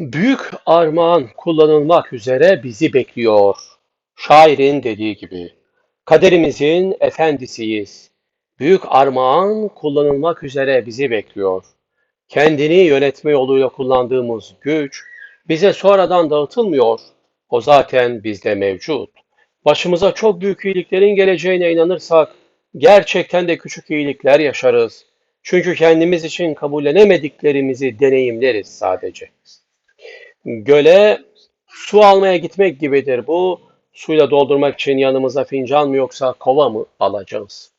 Büyük armağan kullanılmak üzere bizi bekliyor. Şairin dediği gibi. Kaderimizin efendisiyiz. Büyük armağan kullanılmak üzere bizi bekliyor. Kendini yönetme yoluyla kullandığımız güç bize sonradan dağıtılmıyor. O zaten bizde mevcut. Başımıza çok büyük iyiliklerin geleceğine inanırsak gerçekten de küçük iyilikler yaşarız. Çünkü kendimiz için kabullenemediklerimizi deneyimleriz sadece. Göle su almaya gitmek gibidir bu. Suyla doldurmak için yanımıza fincan mı yoksa kova mı alacağız?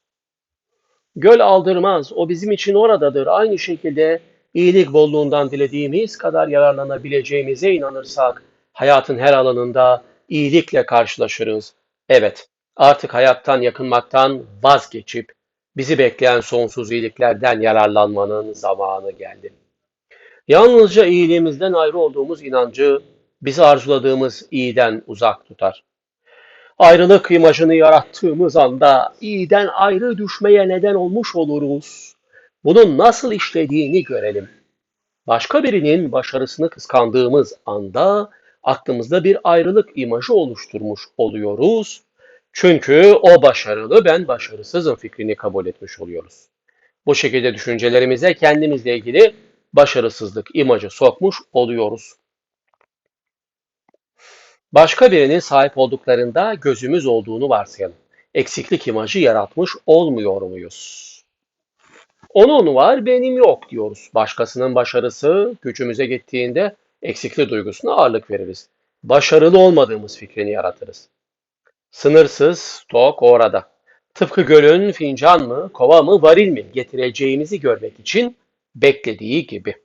Göl aldırmaz, o bizim için oradadır. Aynı şekilde iyilik bolluğundan dilediğimiz kadar yararlanabileceğimize inanırsak hayatın her alanında iyilikle karşılaşırız. Evet, artık hayattan yakınmaktan vazgeçip bizi bekleyen sonsuz iyiliklerden yararlanmanın zamanı geldi. Yalnızca iyiliğimizden ayrı olduğumuz inancı bizi arzuladığımız iyiden uzak tutar. Ayrılık imajını yarattığımız anda iyiden ayrı düşmeye neden olmuş oluruz. Bunun nasıl işlediğini görelim. Başka birinin başarısını kıskandığımız anda aklımızda bir ayrılık imajı oluşturmuş oluyoruz. Çünkü o başarılı, ben başarısızım fikrini kabul etmiş oluyoruz. Bu şekilde düşüncelerimize kendimizle ilgili başarısızlık imajı sokmuş oluyoruz. Başka birinin sahip olduklarında gözümüz olduğunu varsayalım. Eksiklik imajı yaratmış olmuyor muyuz? Onun var, benim yok diyoruz. Başkasının başarısı gücümüze gittiğinde eksiklik duygusuna ağırlık veririz. Başarılı olmadığımız fikrini yaratırız. Sınırsız tok orada. Tıpkı gölün fincan mı, kova mı, varil mi getireceğimizi görmek için beklediği gibi.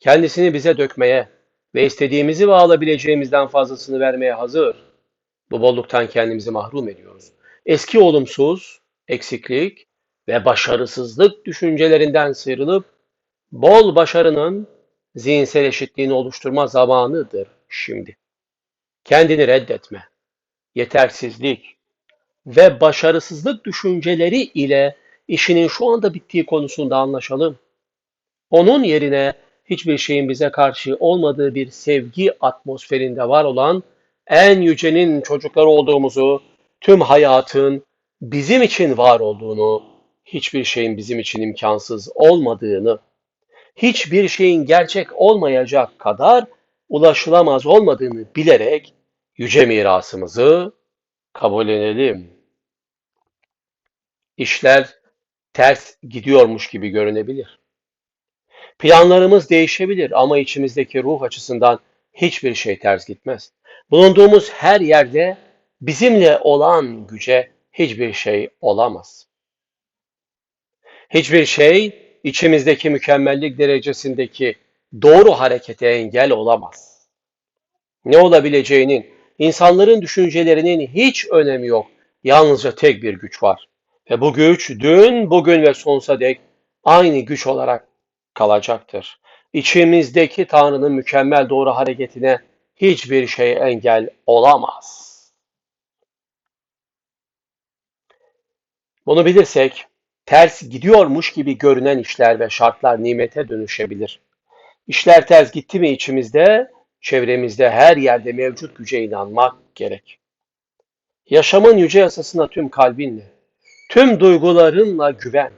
Kendisini bize dökmeye ve istediğimizi ve alabileceğimizden fazlasını vermeye hazır. Bu bolluktan kendimizi mahrum ediyoruz. Eski olumsuz, eksiklik ve başarısızlık düşüncelerinden sıyrılıp bol başarının zihinsel eşitliğini oluşturma zamanıdır şimdi. Kendini reddetme, yetersizlik ve başarısızlık düşünceleri ile işinin şu anda bittiği konusunda anlaşalım. Onun yerine hiçbir şeyin bize karşı olmadığı bir sevgi atmosferinde var olan en yücenin çocukları olduğumuzu, tüm hayatın bizim için var olduğunu, hiçbir şeyin bizim için imkansız olmadığını, hiçbir şeyin gerçek olmayacak kadar ulaşılamaz olmadığını bilerek yüce mirasımızı kabullenelim. İşler ters gidiyormuş gibi görünebilir. Planlarımız değişebilir ama içimizdeki ruh açısından hiçbir şey ters gitmez. Bulunduğumuz her yerde bizimle olan güce hiçbir şey olamaz. Hiçbir şey içimizdeki mükemmellik derecesindeki doğru harekete engel olamaz. Ne olabileceğinin, insanların düşüncelerinin hiç önemi yok. Yalnızca tek bir güç var. Ve bu güç dün, bugün ve sonsuza dek aynı güç olarak kalacaktır. İçimizdeki Tanrı'nın mükemmel doğru hareketine hiçbir şey engel olamaz. Bunu bilirsek ters gidiyormuş gibi görünen işler ve şartlar nimete dönüşebilir. İşler ters gitti mi içimizde, çevremizde her yerde mevcut güce inanmak gerek. Yaşamın yüce yasasına tüm kalbinle, tüm duygularınla güven.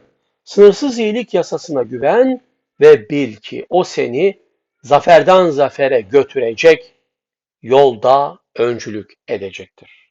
Sınırsız iyilik yasasına güven ve bil ki o seni zaferden zafere götürecek yolda öncülük edecektir.